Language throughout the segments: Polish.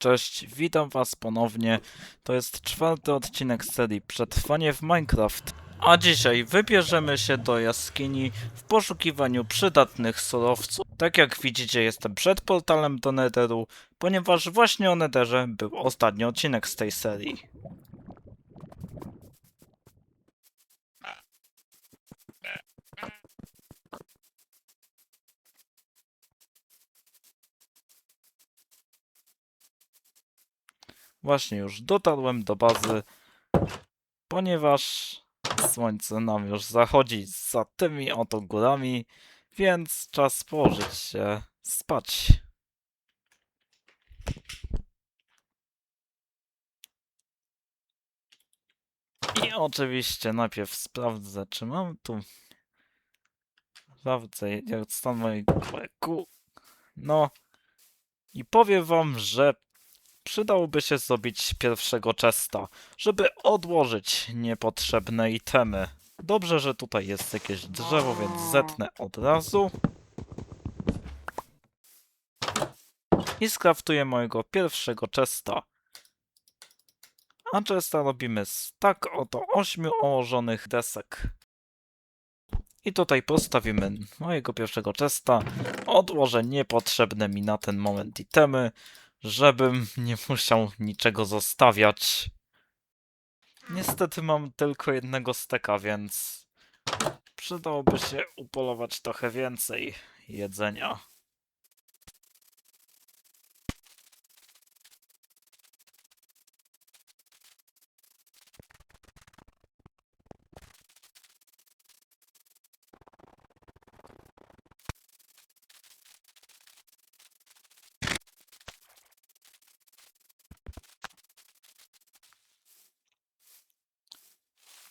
Cześć, witam was ponownie. To jest czwarty odcinek serii Przetrwanie w Minecraft. A dzisiaj wybierzemy się do jaskini w poszukiwaniu przydatnych surowców. Tak jak widzicie, jestem przed portalem do Netheru, ponieważ właśnie o Netherze był ostatni odcinek z tej serii. Właśnie już dotarłem do bazy, ponieważ słońce nam już zachodzi za tymi oto górami, więc czas położyć się spać. I oczywiście najpierw sprawdzę, czy mam tu... Sprawdzę, jak stan mojego. No. I powiem wam, że przydałoby się zrobić pierwszego chesta, żeby odłożyć niepotrzebne itemy. Dobrze, że tutaj jest jakieś drzewo, więc zetnę od razu. I skraftuję mojego pierwszego chesta. A chesta robimy z tak oto ośmiu ułożonych desek. I tutaj postawimy mojego pierwszego chesta. Odłożę niepotrzebne mi na ten moment itemy żebym nie musiał niczego zostawiać. Niestety mam tylko jednego steka, więc przydałoby się upolować trochę więcej jedzenia.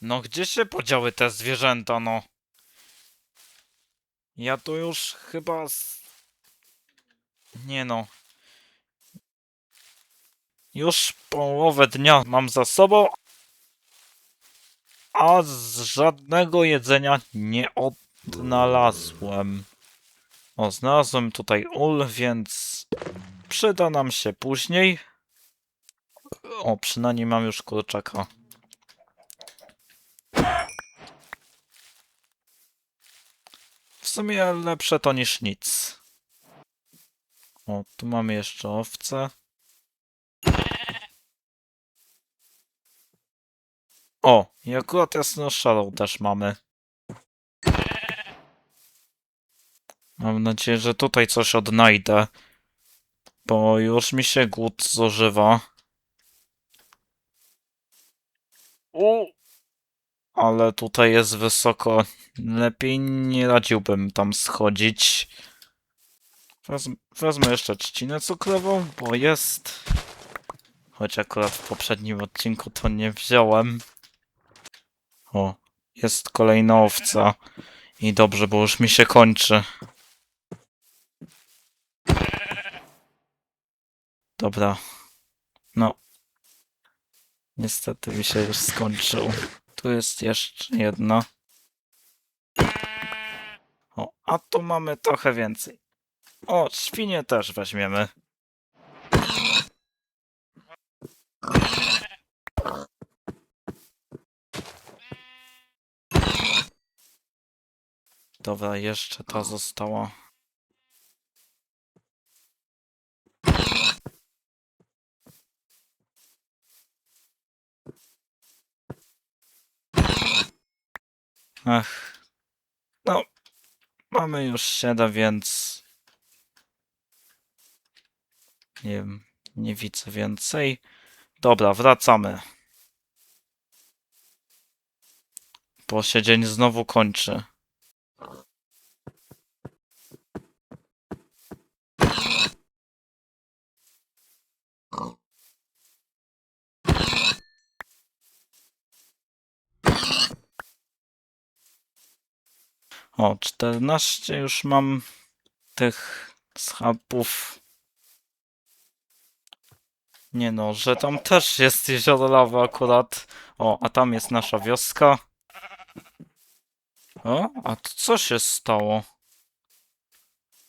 No gdzie się podziały te zwierzęta, no? Ja tu już chyba... Z... Nie no. Już połowę dnia mam za sobą, a z żadnego jedzenia nie odnalazłem. O, znalazłem tutaj ul, więc przyda nam się później. O, przynajmniej mam już kurczaka. W sumie lepsze to niż nic. O, tu mamy jeszcze owce. O, i akurat jasno szalą też mamy. Mam nadzieję, że tutaj coś odnajdę. Bo już mi się głód zużywa. U! Ale tutaj jest wysoko. Lepiej nie radziłbym tam schodzić. Wezm wezmę jeszcze trzcinę cukrową, bo jest. Choć akurat w poprzednim odcinku to nie wziąłem. O, jest kolejna owca. I dobrze, bo już mi się kończy. Dobra. No. Niestety mi się już skończył. Tu jest jeszcze jedna. O, a tu mamy trochę więcej. O, świnie też weźmiemy. Dobra, jeszcze ta została. Ach. No, mamy już 7, więc nie wiem, nie widzę więcej. Dobra, wracamy. Dzień znowu kończy. O, 14 już mam tych schabów. Nie no, że tam też jest jezioro lawy akurat. O, a tam jest nasza wioska. O, a to co się stało?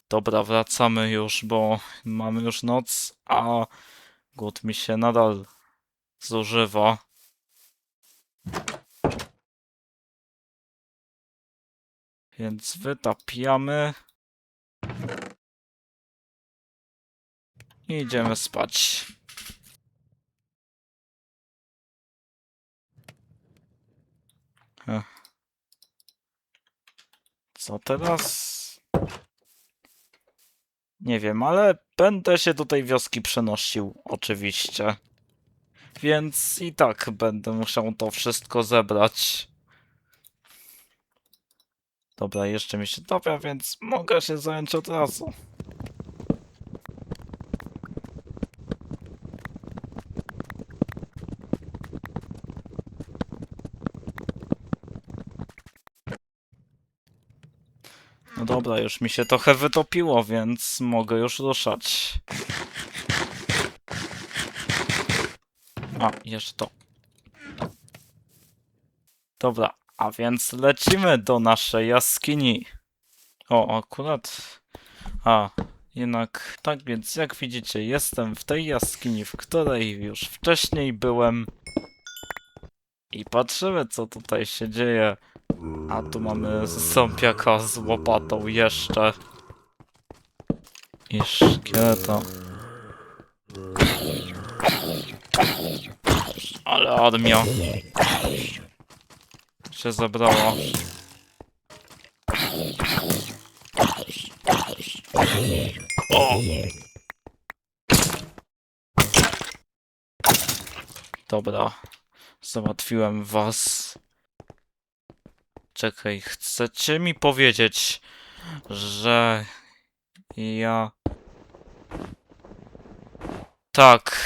Dobra, wracamy już, bo mamy już noc, a Głód mi się nadal zużywa. Więc wytapiamy. I idziemy spać. Co teraz? Nie wiem, ale będę się do tej wioski przenosił, oczywiście. Więc i tak będę musiał to wszystko zebrać. Dobra, jeszcze mi się topia, więc mogę się zająć od razu. No dobra, już mi się trochę wytopiło, więc mogę już ruszać. A, jeszcze to. Dobra, a więc lecimy do naszej jaskini. O, akurat. A, jednak tak więc jak widzicie, jestem w tej jaskini, w której już wcześniej byłem. I patrzymy, co tutaj się dzieje. A tu mamy ząbiaka z łopatą jeszcze. I szkieleta. Ale armia. Się zebrała. O! Dobra. Załatwiłem was. Czekaj, chcecie mi powiedzieć, że ja. Tak.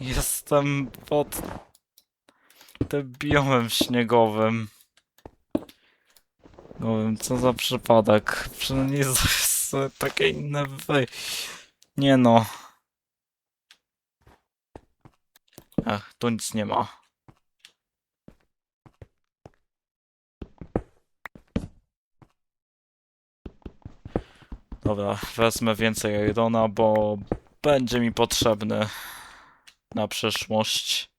Jestem pod tym biomem śniegowym. No wiem, co za przypadek. Przynajmniej jest takie inne wej... Nie no. Ach, tu nic nie ma. Dobra, wezmę więcej Irona, bo będzie mi potrzebny na przyszłość.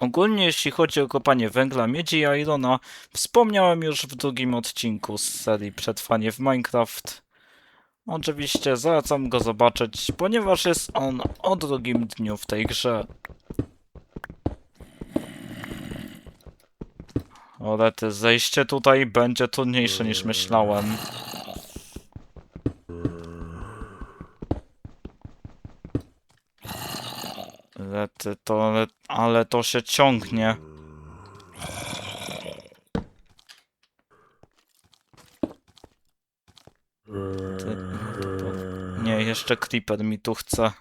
Ogólnie jeśli chodzi o kopanie węgla, miedzi i Irona, wspomniałem już w drugim odcinku z serii Przetrwanie w Minecraft. Oczywiście zalecam go zobaczyć, ponieważ jest on o drugim dniu w tej grze. Orety, zejście tutaj będzie trudniejsze niż myślałem. Rety, to, ale, ale to się ciągnie. Nie, jeszcze Creeper mi tu chce.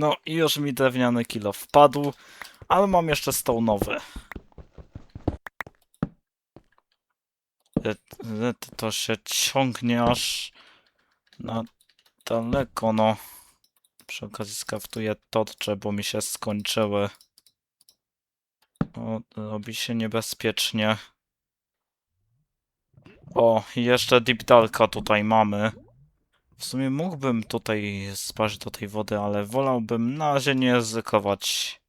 No i już mi drewniany kilo wpadł, ale mam jeszcze stołnowy. To się ciągnie aż na daleko, no. Przy okazji skaftuję torcze, bo mi się skończyły. O, robi się niebezpiecznie. O, jeszcze Deep Darka tutaj mamy. W sumie mógłbym tutaj spaść do tej wody, ale wolałbym na razie nie ryzykować.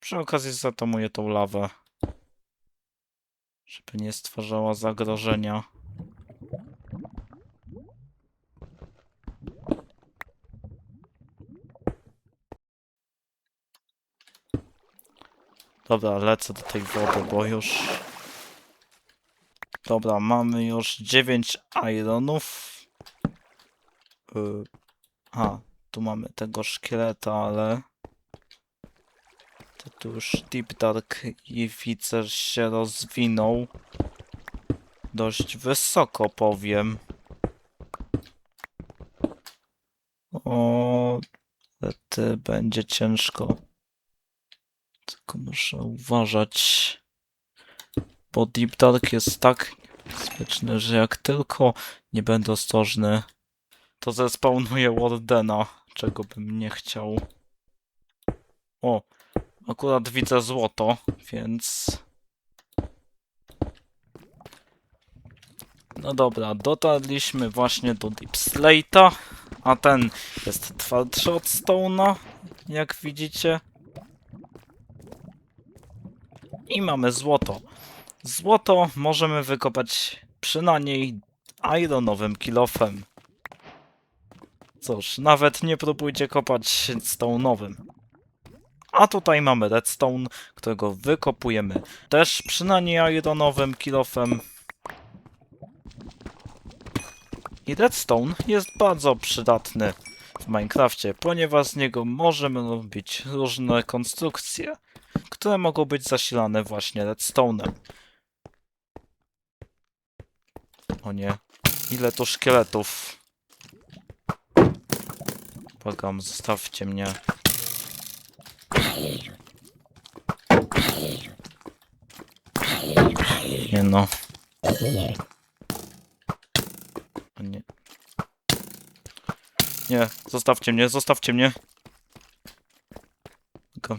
Przy okazji zatomuję tą lawę. Żeby nie stwarzała zagrożenia. Dobra, lecę do tej wody, bo już... Dobra, mamy już 9 ironów. Y, A, tu mamy tego szkieleta, ale... To tu już Deep Dark i się rozwinął. Dość wysoko powiem. O, ty będzie ciężko. Tylko muszę uważać. Bo Deep Dark jest tak niebezpieczny, że jak tylko nie będę ostrożny, to zespawnuje Wardena, czego bym nie chciał. O, akurat widzę złoto, więc... No dobra, dotarliśmy właśnie do Deep Slate'a, a ten jest twardszy od Stone'a, jak widzicie. I mamy złoto. Złoto możemy wykopać przynajmniej ironowym kilofem. Cóż, nawet nie próbujcie kopać stone'owym. A tutaj mamy redstone, którego wykopujemy też przynajmniej ironowym kilofem. I redstone jest bardzo przydatny w Minecrafcie, ponieważ z niego możemy robić różne konstrukcje, które mogą być zasilane właśnie redstone'em. O nie. Ile tu szkieletów. Błagam, zostawcie mnie. Nie no. Nie. Nie, zostawcie mnie, zostawcie mnie. Tylko...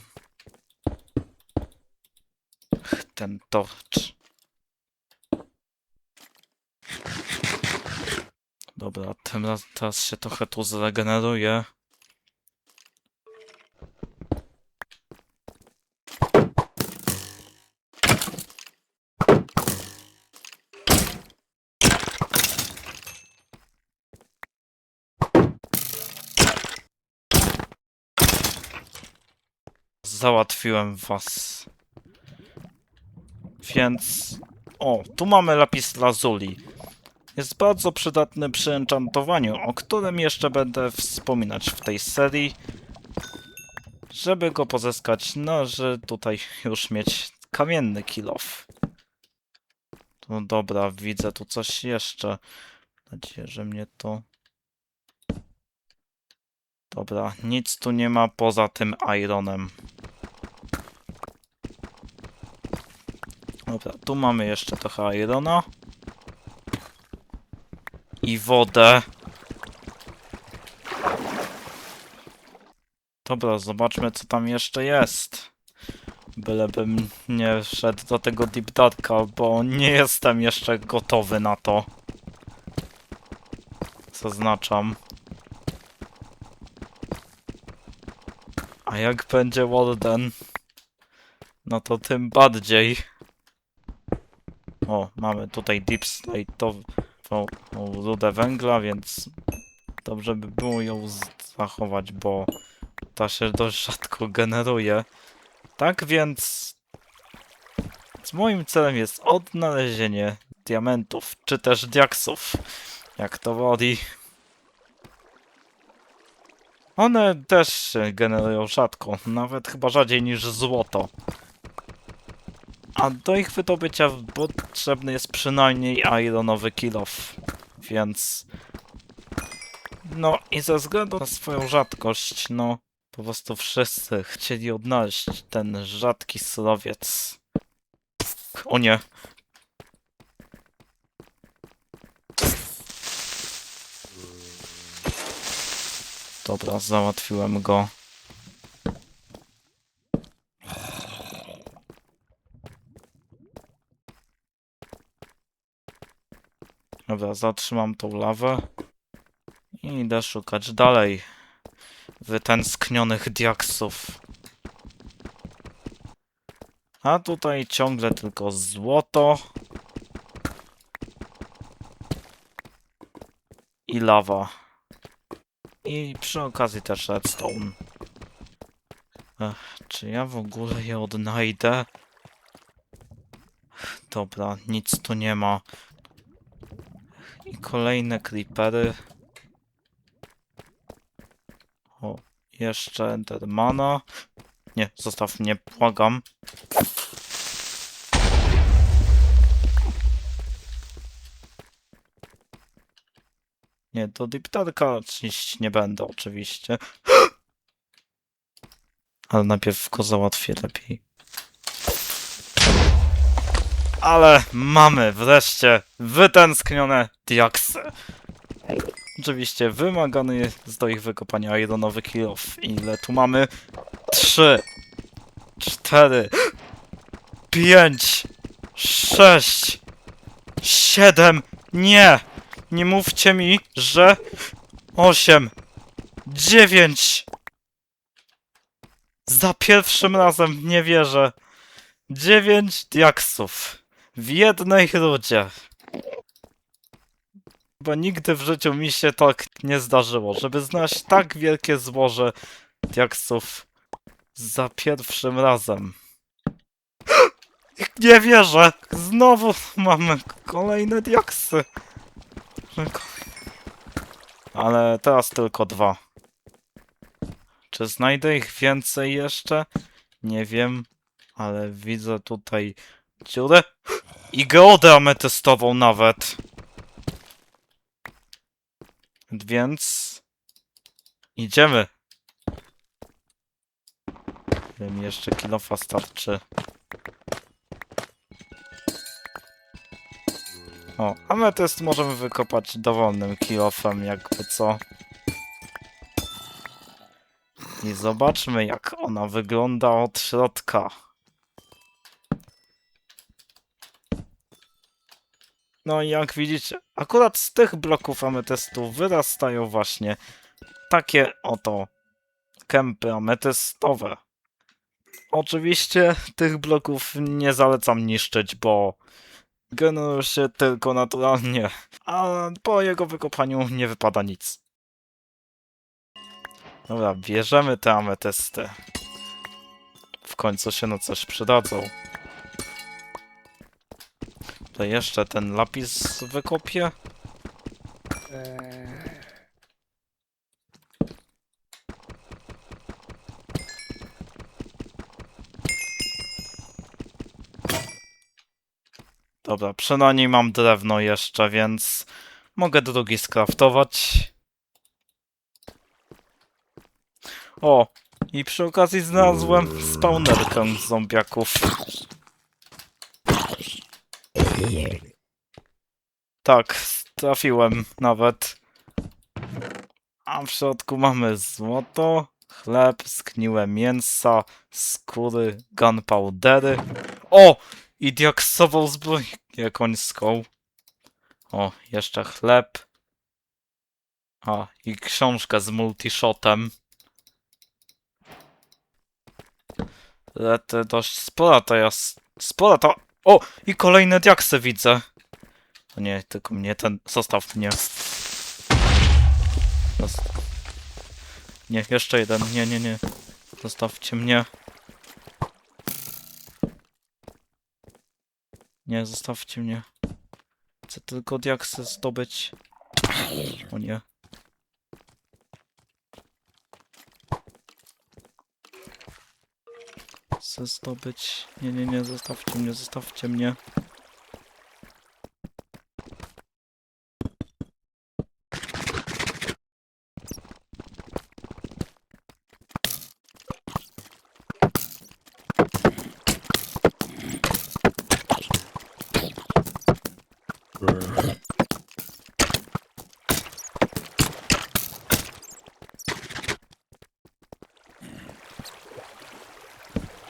Ten torcz. Dobra, teraz, teraz się trochę tu zregeneruje. Załatwiłem was. Więc... O, tu mamy lapis lazuli. Jest bardzo przydatny przy enchantowaniu, o którym jeszcze będę wspominać w tej serii. Żeby go pozyskać, no, że tutaj już mieć kamienny kilof. No dobra, widzę tu coś jeszcze. Mam nadzieję, że mnie to... Dobra, nic tu nie ma poza tym ironem. Dobra, tu mamy jeszcze trochę irona. I wodę. Dobra, zobaczmy co tam jeszcze jest. Bylebym nie wszedł do tego Deep Darka, bo nie jestem jeszcze gotowy na to. Zaznaczam. A jak będzie Warden, no to tym bardziej. Mamy tutaj Deep Slate'ową rudę węgla, więc dobrze by było ją zachować, bo ta się dość rzadko generuje. Tak więc moim celem jest odnalezienie diamentów, czy też diaksów, jak to woli. One też się generują rzadko, nawet chyba rzadziej niż złoto. A do ich wydobycia potrzebny jest przynajmniej ironowy kilof, więc... No i ze względu na swoją rzadkość, no po prostu wszyscy chcieli odnaleźć ten rzadki surowiec. O nie. Dobra, załatwiłem go. Dobra, zatrzymam tą lawę. I idę szukać dalej wytęsknionych diaksów. A tutaj ciągle tylko złoto. I lawa. I przy okazji też redstone. Ech, czy ja w ogóle je odnajdę? Dobra, nic tu nie ma. I kolejne creepery. O, jeszcze Endermana. Nie, zostaw mnie, błagam. Nie, do Diptarka iść nie będę oczywiście. Ale najpierw go załatwię lepiej. Ale mamy wreszcie wytęsknione diaksy. Oczywiście wymagany jest do ich wykopania ironowy kill off. Ile tu mamy? Trzy, cztery, pięć, sześć, siedem. Nie! Nie mówcie mi, że osiem, dziewięć. Za pierwszym razem nie wierzę. Dziewięć diaksów w jednej rudzie. Bo nigdy w życiu mi się tak nie zdarzyło, żeby znaleźć tak wielkie złoże diaksów za pierwszym razem. Nie wierzę! Znowu mamy kolejne diaksy. Ale teraz tylko dwa. Czy znajdę ich więcej jeszcze? Nie wiem, ale widzę tutaj dziurę i geodę ametystową nawet. Więc idziemy. Ile mi jeszcze kilofa starczy. O, ametyst możemy wykopać dowolnym kilofem, jakby co. I zobaczmy, jak ona wygląda od środka. No i jak widzicie, akurat z tych bloków ametystu wyrastają właśnie takie oto kępy ametystowe. Oczywiście tych bloków nie zalecam niszczyć, bo generują się tylko naturalnie, a po jego wykopaniu nie wypada nic. Dobra, bierzemy te ametysty. W końcu się na coś przydadzą. To jeszcze ten lapis wykopię. Dobra, przynajmniej mam drewno jeszcze, więc mogę drugi skraftować. O, i przy okazji znalazłem spawnerkę zombiaków. Tak, trafiłem nawet. A w środku mamy złoto, chleb, zgniłe mięsa, skóry, gunpowdery. O! I diaksową zbroję końską. O, jeszcze chleb. A, i książkę z multishotem. Rety dość spora to jest. Spora to. O! I kolejne diaksy widzę. O nie, tylko mnie ten. Zostaw mnie. Nie, jeszcze jeden. Nie, nie, nie. Zostawcie mnie. Nie, zostawcie mnie. Chcę tylko diaksy zdobyć. O nie. Chcę zdobyć... Nie, nie, nie, zostawcie mnie, zostawcie mnie.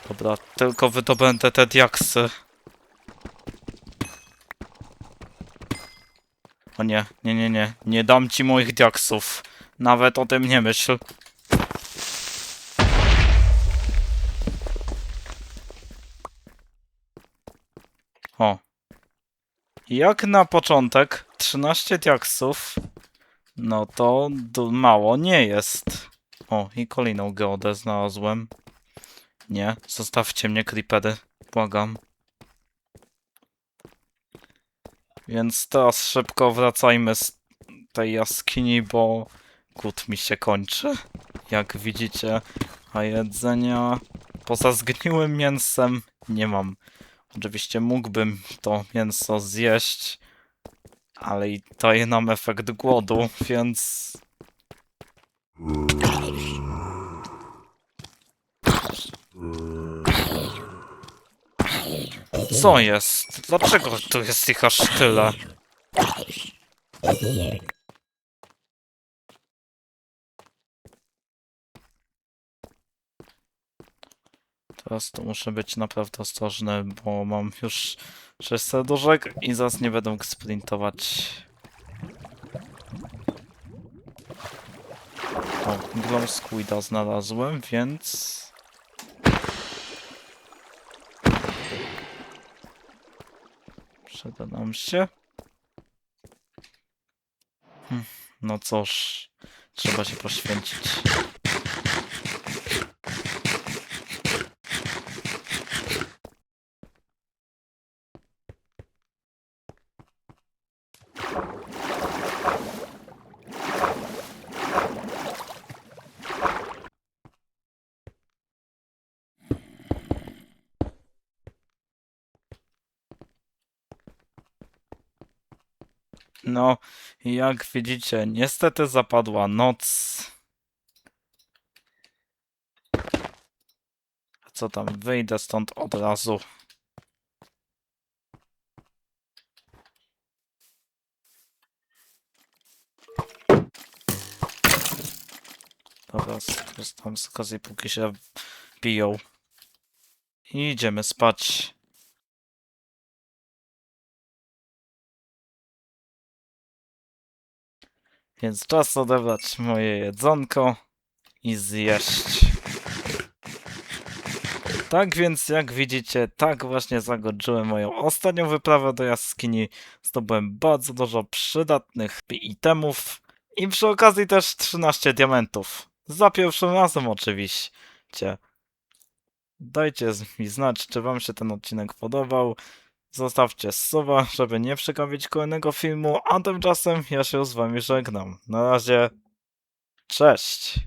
Dobra, tylko wydobędę te diaksy. O nie, nie, nie, nie. Nie dam ci moich diaksów. Nawet o tym nie myśl. O. Jak na początek 13 diaksów, no to mało nie jest. O, i kolejną geodę znalazłem. Nie, zostawcie mnie, creepery. Błagam. Więc teraz szybko wracajmy z tej jaskini, bo głód mi się kończy. Jak widzicie, a jedzenia poza zgniłym mięsem nie mam. Oczywiście mógłbym to mięso zjeść, ale i daje nam efekt głodu, więc Co jest? Dlaczego tu jest ich aż tyle? Teraz to muszę być naprawdę ostrożny, bo mam już 6 serduszek i zaraz nie będę mógł sprintować. O, glow squida znalazłem, więc... Przyda nam się. Hm, No cóż, trzeba się poświęcić. No, jak widzicie, niestety zapadła noc. Co tam, wyjdę stąd od razu. Dobra, skorzystam z okazji, póki się biją. I idziemy spać. Więc czas odebrać moje jedzonko i zjeść. Tak więc, jak widzicie, tak właśnie zakończyłem moją ostatnią wyprawę do jaskini. Zdobyłem bardzo dużo przydatnych itemów i przy okazji też 13 diamentów. Za pierwszym razem oczywiście. Dajcie mi znać, czy wam się ten odcinek podobał. Zostawcie suba, żeby nie przegapić kolejnego filmu, a tymczasem ja się z wami żegnam. Na razie, cześć!